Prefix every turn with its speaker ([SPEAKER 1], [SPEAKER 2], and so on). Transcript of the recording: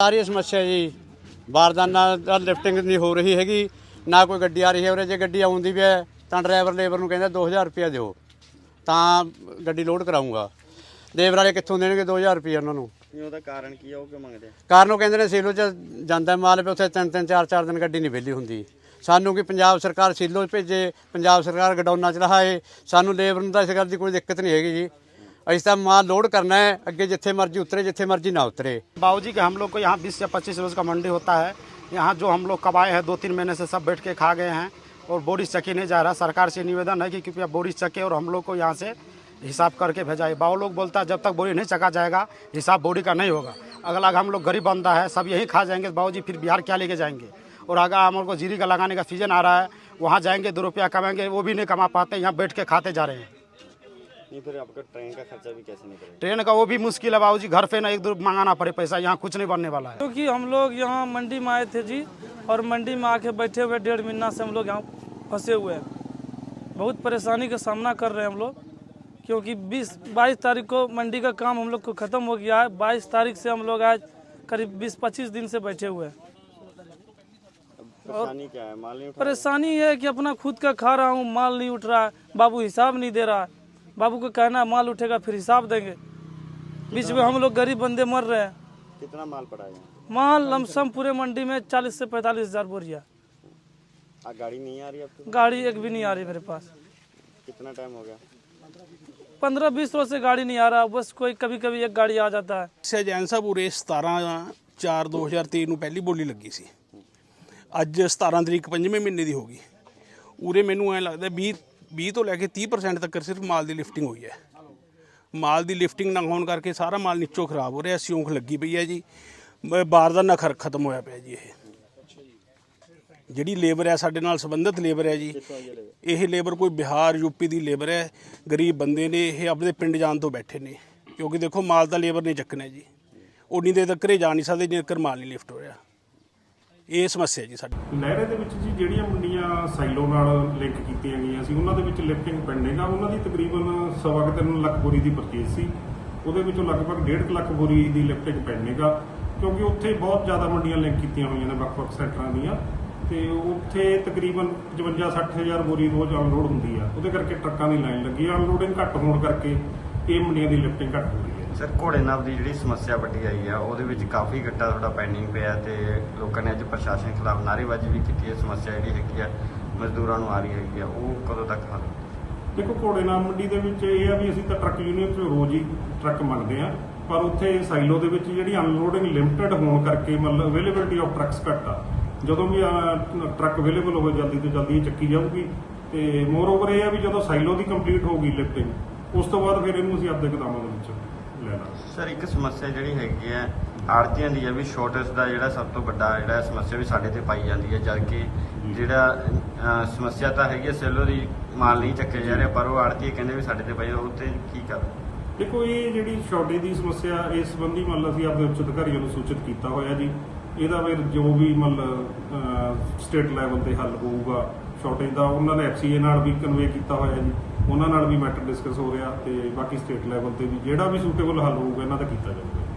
[SPEAKER 1] ਸਾਰੀ ਸਮੱਸਿਆ ਜੀ ਬਾਰਦਾਨਾ ਦਾ ਲਿਫਟਿੰਗ ਨਹੀਂ ਹੋ ਰਹੀ ਹੈਗੀ ਨਾ ਕੋਈ ਗੱਡੀ ਆ ਰਹੀ ਹੈ ਉਰੇ ਜੇ ਗੱਡੀ ਆਉਂਦੀ ਵੀ ਹੈ ਤਾਂ ਡਰਾਈਵਰ ਲੇਬਰ ਨੂੰ ਕਹਿੰਦਾ 2000 ਰੁਪਇਆ ਦਿਓ ਤਾਂ ਗੱਡੀ ਲੋਡ ਕਰਾਉਂਗਾ ਲੇਬਰ ਵਾਲੇ ਕਿੱਥੋਂ ਦੇਣਗੇ 2000 ਰੁਪਇਆ ਉਹਨਾਂ ਨੂੰ?
[SPEAKER 2] ਨਹੀਂ ਉਹਦਾ ਕਾਰਨ ਕੀ ਆ ਉਹ ਕਿਉਂ ਮੰਗਦੇ ਆ?
[SPEAKER 1] ਕਾਰਨ ਉਹ ਕਹਿੰਦੇ ਨੇ ਸੀਲੋ ਚ ਜਾਂਦਾ ਮਾਲ ਵੀ ਉੱਥੇ ਤਿੰਨ ਤਿੰਨ ਚਾਰ ਚਾਰ ਦਿਨ ਗੱਡੀ ਨਹੀਂ ਵਿਹਲੀ ਹੁੰਦੀ। ਸਾਨੂੰ ਕਿ ਪੰਜਾਬ ਸਰਕਾਰ ਸੀਲੋ ਭੇਜੇ ਪੰਜਾਬ ਸਰਕਾਰ ਗਡਾਊਨਾਂ 'ਚ ਰਹਾਏ ਸਾਨੂੰ ਲੇਬਰ ਨੂੰ ਤਾਂ ਇਸ ਗੱਲ ਦੀ ਕੋਈ ਦਿੱਕਤ ਨਹੀਂ ਹੈਗੀ ਜੀ। ਅਸੀਂ ਤਾਂ ਮਾਲ ਲੋਡ ਕਰਨਾ ਹੈ ਅੱਗੇ ਜਿੱਥੇ ਮਰਜ਼ੀ ਉਤਰੇ ਜਿੱਥੇ ਮਰਜ਼ੀ ਨਾ ਉਤਰੇ
[SPEAKER 3] बाबूजी के हम लोग को यहाँ 20 से 25 रोज का मंडी होता है यहाँ जो हम लोग कब आए हैं दो तीन महीने से सब बैठ के खा गए हैं और बोरिस चक्की नहीं जा रहा सरकार से निवेदन है कि कृपया बोरिस चक्के और हम लोग को यहाँ से हिसाब करके भेजाए बाबू लोग बोलता है जब तक बोरी नहीं चका जाएगा हिसाब बोरी का नहीं होगा अगला हम लोग गरीब बंदा है सब यही खा जाएंगे बाबूजी फिर बिहार क्या लेके जाएंगे और अगर हम लोग को जीरी का लगाने का सीजन आ रहा है वहाँ जाएंगे दो रुपया कमाएंगे वो भी नहीं कमा पाते यहाँ बैठ के खाते जा रहे हैं
[SPEAKER 2] नहीं फिर आपका ट्रेन का खर्चा भी कैसे निकलेगा?
[SPEAKER 3] ट्रेन का वो भी मुश्किल है बाबूजी घर पे ना एक दो मंगाना पड़े पैसा यहाँ कुछ नहीं बनने वाला है।
[SPEAKER 4] क्योंकि हम लोग यहाँ मंडी में आए थे जी और मंडी में आके बैठे हुए डेढ़ महीना से हम लोग यहाँ फंसे हुए हैं। बहुत परेशानी का सामना कर रहे हैं हम लोग क्योंकि 20 22 तारीख को मंडी का काम हम लोग को ख़त्म हो गया है। 22 तारीख से हम लोग आज करीब 20-25 दिन से बैठे हुए हैं।
[SPEAKER 2] परेशानी क्या है? माल नहीं
[SPEAKER 4] परेशानी है कि अपना खुद का खा रहा हूँ माल नहीं उठ रहा है बाबू हिसाब नहीं दे रहा। है बाबू को कहना है माल उठेगा फिर हिसाब देंगे बीच में हम लोग गरीब बंदे मर रहे हैं
[SPEAKER 2] कितना माल पड़ा है यहाँ
[SPEAKER 4] माल लमसम पूरे मंडी में चालीस से पैंतालीस हजार बोरिया
[SPEAKER 2] आ, गाड़ी नहीं आ रही आपको
[SPEAKER 4] गाड़ी एक भी नहीं आ रही मेरे पास
[SPEAKER 2] कितना टाइम हो गया
[SPEAKER 4] पंद्रह बीस रोज से गाड़ी नहीं आ रहा बस कोई कभी कभी एक गाड़ी आ जाता है
[SPEAKER 5] ਸਹਿਜੈਨ ਸਾਹਿਬ ਉਰੇ 17 4 2023 ਨੂੰ ਪਹਿਲੀ ਬੋਲੀ ਲੱਗੀ ਸੀ ਅੱਜ 17 ਤਰੀਕ ਪੰਜਵੇਂ ਮਹੀਨੇ ਦੀ ਹੋ ਗਈ ਉਰੇ ਮੈਨੂੰ ਐ ਲੱਗਦਾ 20 20 ਤੋਂ ਲੈ ਕੇ 30% ਤੱਕ ਸਿਰਫ ਮਾਲ ਦੀ ਲਿਫਟਿੰਗ ਹੋਈ ਹੈ। ਮਾਲ ਦੀ ਲਿਫਟਿੰਗ ਨਾ ਹੋਣ ਕਰਕੇ ਸਾਰਾ ਮਾਲ ਨੀਚੋਂ ਖਰਾਬ ਹੋ ਰਿਹਾ ਸਿਉਂਖ ਲੱਗੀ ਪਈ ਹੈ ਜੀ। ਬਾਹਰ ਬਾਰ ਦਾ ਨਖਰ ਖਤਮ ਹੋਇਆ ਪਿਆ ਜੀ ਇਹ। ਜਿਹੜੀ ਲੇਬਰ ਹੈ, ਸਾਡੇ ਨਾਲ ਸੰਬੰਧਿਤ ਲੇਬਰ ਹੈ ਜੀ। ਇਹ ਲੇਬਰ ਕੋਈ ਬਿਹਾਰ ਯੂਪੀ ਦੀ ਲੇਬਰ ਹੈ। ਗਰੀਬ ਬੰਦੇ ਨੇ, ਇਹ ਆਪਣੇ ਪਿੰਡ ਜਾਣ ਤੋਂ ਬੈਠੇ ਨੇ। ਕਿਉਂਕਿ ਦੇਖੋ, ਮਾਲ ਤਾਂ ਲੇਬਰ ਨੇ ਚੱਕਣਾ ਜੀ। ਉਨੀ ਦੇਰ ਤੱਕ ਘਰੇ ਜਾ ਨਹੀਂ ਸਕਦੇ ਜੇਕਰ ਮਾਲ ਨਹੀਂ ਲਿਫਟ ਹੋ ਰਿਹਾ। ਇਹ ਸਮੱਸਿਆ ਜੀ ਸਾਡੀ।
[SPEAKER 6] ਲਹਿਰੇ ਦੇ ਵਿੱਚ ਜੀ ਜਿਹੜੀਆਂ ਮੰਡੀਆਂ ਸਾਈਲੋ ਨਾਲ ਲਿੰਕ ਕੀਤੀਆਂ ਗਈਆਂ ਸੀ, ਉਹਨਾਂ ਦੇ ਵਿੱਚ ਲਿਫਟਿੰਗ ਪੈਂਡਿੰਗ ਆ ਉਹਨਾਂ ਦੀ ਤਕਰੀਬਨ ਸਵਾ ਕੁ ਤਿੰਨ ਲੱਖ ਬੋਰੀ ਦੀ ਪਰਚੇਜ਼ ਸੀ। ਉਹਦੇ ਵਿੱਚੋਂ ਲਗਭਗ 1.5 ਲੱਖ ਬੋਰੀ ਦੀ ਲਿਫਟਿੰਗ ਪੈਂਡਿੰਗ ਆ ਕਿਉਂਕਿ ਉੱਥੇ ਬਹੁਤ ਜ਼ਿਆਦਾ ਮੰਡੀਆਂ ਲਿੰਕ ਕੀਤੀਆਂ ਹੋਈਆਂ ਨੇ ਵੱਖ-ਵੱਖ ਸੈਕਟਰਾਂ ਦੀਆਂ। ਤੇ ਉੱਥੇ ਤਕਰੀਬਨ 55 ਹਜ਼ਾਰ ਬੋਰੀ ਰੋਜ਼ ਅਨਲੋਡ ਹੁੰਦੀ ਆ। ਉਹਦੇ ਕਰਕੇ ਟਰੱਕਾਂ ਦੀ ਲਾਈਨ ਲੱਗੀ। ਆ ਅਨਲੋਡਿੰਗ ਘੱਟ ਹੋਣ ਕਰਕੇ ਇਹ ਮੰਡੀਆਂ ਦੀ ਲਿਫਟਿੰਗ ਘੱਟ ਹੋ ਰਹੀ
[SPEAKER 2] ਸਰ, ਘੋੜੇ ਨਾਪ ਦੀ ਜਿਹੜੀ ਸਮੱਸਿਆ ਵੱਡੀ ਆਈ ਆ, ਉਹਦੇ ਵਿੱਚ ਕਾਫੀ ਗੱਟਾ ਤੁਹਾਡਾ ਪੈਂਡਿੰਗ ਪਿਆ ਤੇ ਲੋਕਾਂ ਨੇ ਅੱਜ ਪ੍ਰਸ਼ਾਸਨ ਖਿਲਾਫ ਨਾਅਰੇਬਾਜ਼ੀ ਵੀ ਕੀਤੀ ਹੈ, ਸਮੱਸਿਆ ਜਿਹੜੀ ਹੈਗੀ ਆ, ਮਜ਼ਦੂਰਾਂ ਨੂੰ ਆ ਰਹੀ ਹੈਗੀ ਆ, ਉਹ ਕਦੋਂ ਤੱਕ ਹੱਲ
[SPEAKER 6] ਦੇਖੋ, ਘੋੜੇ ਨਾਮ ਮੰਡੀ ਦੇ ਵਿੱਚ ਇਹ ਆ ਵੀ ਅਸੀਂ ਤਾਂ ਟਰੱਕ ਯੂਨੀਅਨ ਤੋਂ ਰੋਜ਼ ਹੀ ਟਰੱਕ ਮੰਗਦੇ ਆ ਪਰ ਉੱਥੇ ਸਾਈਲੋ ਦੇ ਵਿੱਚ ਜਿਹੜੀ ਅਨਲੋਡਿੰਗ ਲਿਮਟਿਡ ਹੋਣ ਕਰਕੇ ਮਤਲਬ ਅਵੇਲੇਬਿਲਟੀ ਆਫ ਟਰੱਕਸ ਘੱਟ ਆ। ਜਦੋਂ ਵੀ ਟਰੱਕ ਅਵੇਲੇਬਲ ਹੋਵੇ, ਜਲਦੀ ਤੋਂ ਜਲਦੀ ਚੱਕੀ ਜਾਊਗੀ। ਤੇ ਮੋਰ ਓਵਰ ਇਹ ਆ ਵੀ ਜਦੋਂ ਸਾਈਲੋ ਦੀ ਕੰਪਲੀਟ ਹੋਊਗੀ ਲਿਫਟਿੰਗ ਉਸ ਤੋਂ ਬਾਅਦ ਫਿਰ ਇਹਨੂੰ ਅਸੀਂ ਆਪਦੇ ਗਦਾਮਾਂ ਦੇ ਵਿੱਚ ਲੈ ਲਾਂਗੇ
[SPEAKER 2] ਸਰ ਇੱਕ ਸਮੱਸਿਆ ਜਿਹੜੀ ਹੈਗੀ ਆ ਆੜਤੀਆਂ ਦੀ ਹੈ ਵੀ ਸ਼ੋਰਟੇਜ ਦਾ ਜਿਹੜਾ ਸਭ ਤੋਂ ਵੱਡਾ ਜਿਹੜਾ ਸਮੱਸਿਆ ਵੀ ਸਾਡੇ ਤੇ ਪਾਈ ਜਾਂਦੀ ਹੈ ਜਦ ਕਿ ਜਿਹੜਾ ਸਮੱਸਿਆ ਤਾਂ ਹੈਗੀ ਹੈ ਸੈਲੋ ਦੀ ਮਾਲ ਨਹੀਂ ਚੱਕਿਆ ਜਾ ਰਿਹਾ ਪਰ ਉਹ ਆੜਤੀ ਕਹਿੰਦੇ ਵੀ ਸਾਡੇ ਤੇ ਪਾਈ ਉਹ ਤੇ ਕੀ ਕਰ
[SPEAKER 6] ਦੇਖੋ ਇਹ ਜਿਹੜੀ ਸ਼ਾਰਟੇਜ ਦੀ ਸਮੱਸਿਆ ਇਸ ਸੰਬੰਧੀ ਮੰਨ ਅਸੀਂ ਆਪਣੇ ਉੱਚ ਅਧਿਕਾਰੀਆਂ ਨੂੰ ਸੂਚਿਤ ਕੀਤਾ ਹੋਇਆ ਜੀ। ਇਹਦਾ ਫਿਰ ਜੋ ਵੀ ਮਤਲਬ ਸਟੇਟ ਲੈਵਲ ਤੇ ਹੱਲ ਹੋਊਗਾ ਸ਼ਾਰਟੇਜ ਦਾ ਉਹਨਾਂ ਨੇ ਐਫਸੀਏ ਨਾਲ ਵੀ ਕਨਵੇ ਕੀਤਾ ਹੋਇਆ ਜੀ। ਉਹਨਾਂ ਨਾਲ ਵੀ ਮੈਟਰ ਡਿਸਕਸ ਹੋ ਰਿਹਾ ਤੇ ਬਾਕੀ ਸਟੇਟ ਲੈਵਲ ਤੇ ਵੀ ਜਿਹੜਾ ਵੀ ਸੂਟੇਬਲ ਹੱਲ ਹੋਊਗਾ, ਇਹਨਾਂ ਦਾ ਕੀਤਾ ਜਾਊਗਾ।